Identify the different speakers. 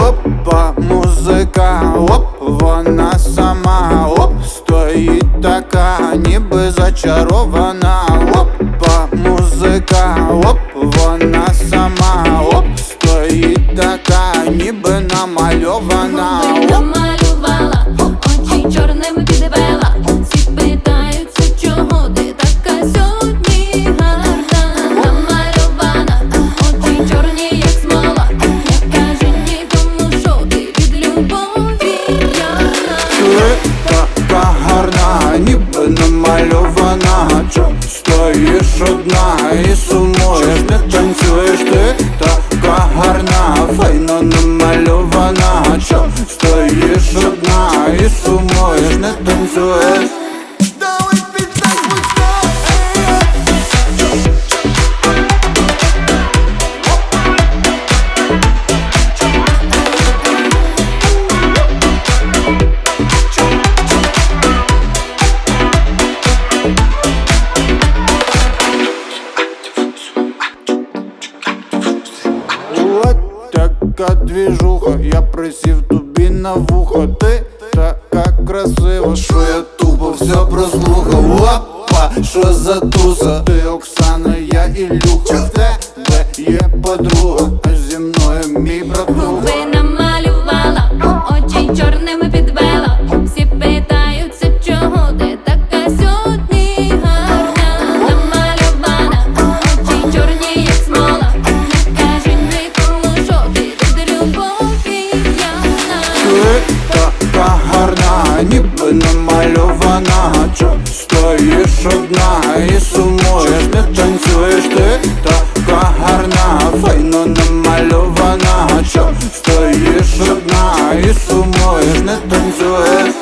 Speaker 1: Опа, музика, оп, вона сама, оп, стоїть така, ніби зачарована, опа, музика, оп, вона сама, оп, стоїть така, ніби намальована.
Speaker 2: Губи намальована.
Speaker 1: Чом стоїш одна і сумуєш, не танцюєш ти? Така гарна, файно намальована. Чом стоїш одна і сумуєш, не танцюєш така двіжуха, я присів тобі на вухо. Ти така красива, що я тупо все прослухав. Опа, що за туса? Ти Оксана, я Ілюха. В тебе є подруга, гарна, ніби намальована. Чо стоїш одна і сумуєш, не танцюєш ти? Така гарна, файно намальована, Чо стоїш одна і сумуєш, не танцюєш?